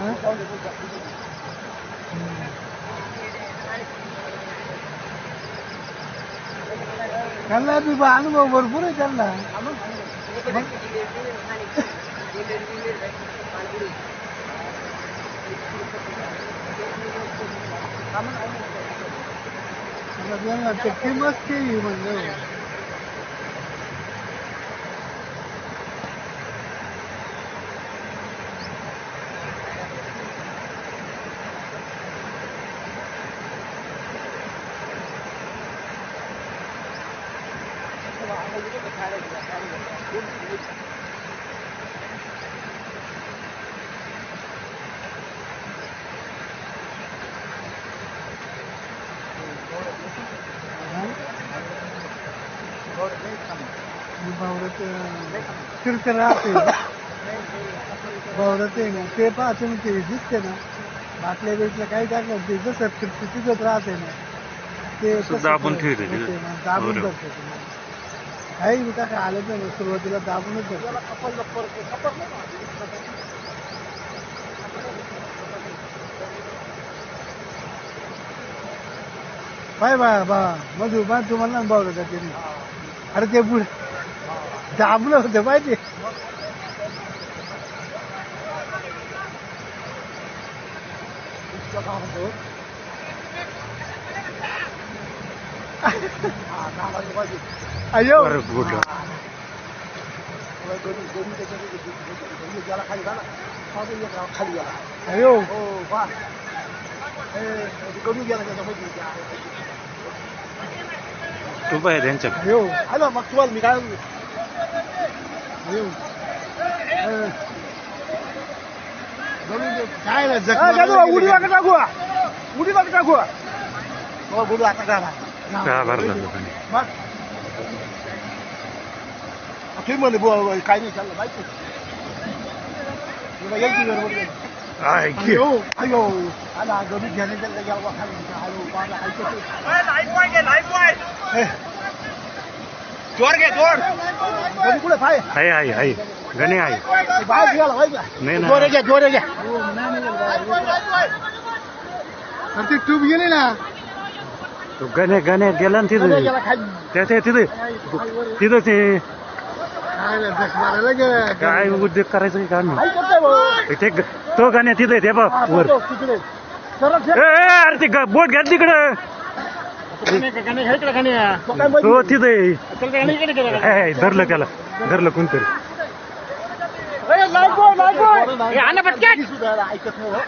हा? त्यांना बी बा- अनुभव भरपूर आहे त्यांना आता त्यांना ते किंमत केली म्हणलं फिरते राहते बावरत ना ते पहा तुम्ही ते दिसते ना बाटल्या बिटल्या काही टाकलं ते जसं फिरते तिथंच राहते ना ते दाबून ठेवते दाबून बरोबर. धरते ते. काही बी टाका आलं तर सुरुवातीला दाबूनच धरते बाय बा बा मधू बा तुम्हाला ना बावलं का त्याने अरे ते बुड दाबलं होतं पाहिजे अयो. बरं गुड अयो. तू पाय त्यांच्या. अयो. आलो मग तुम्हाला मी काय अयो. काय रे, जखमा उडी गेली. वाटत का? टाकू उडी वाटत टाकू. हो, बोलू आता भरला लोकांनी मग तुम्ही म्हणले बुवा काय नाही चाललं माहिती तुला यायची गडबड नाही. आय की. अयो अयो आला गडी घ्यायला त्याला गेला बा खाली आलो बाबा ऐकत ए, जोर घे जोर गडी कुठे पाय आहे आहे आहे गणे आहे बाहेर गेला पाहिजे नाही ना जोरे घ्या जोरे घ्या अरे ती ट्यूब गेली ना तो गणे गणे गेला ना तिथे गेला खाली त्या त्या तिथे तिथं ते काय उद्योग करायचं का नाही भाऊ. ते गाण्या तिथे ते बघ हा, वर. अरे ते ग- बोट घ्या तिकडं. तो काय तो तिथे धरलं त्याला. धरलं कोणतरी. ऐकत नाही हो.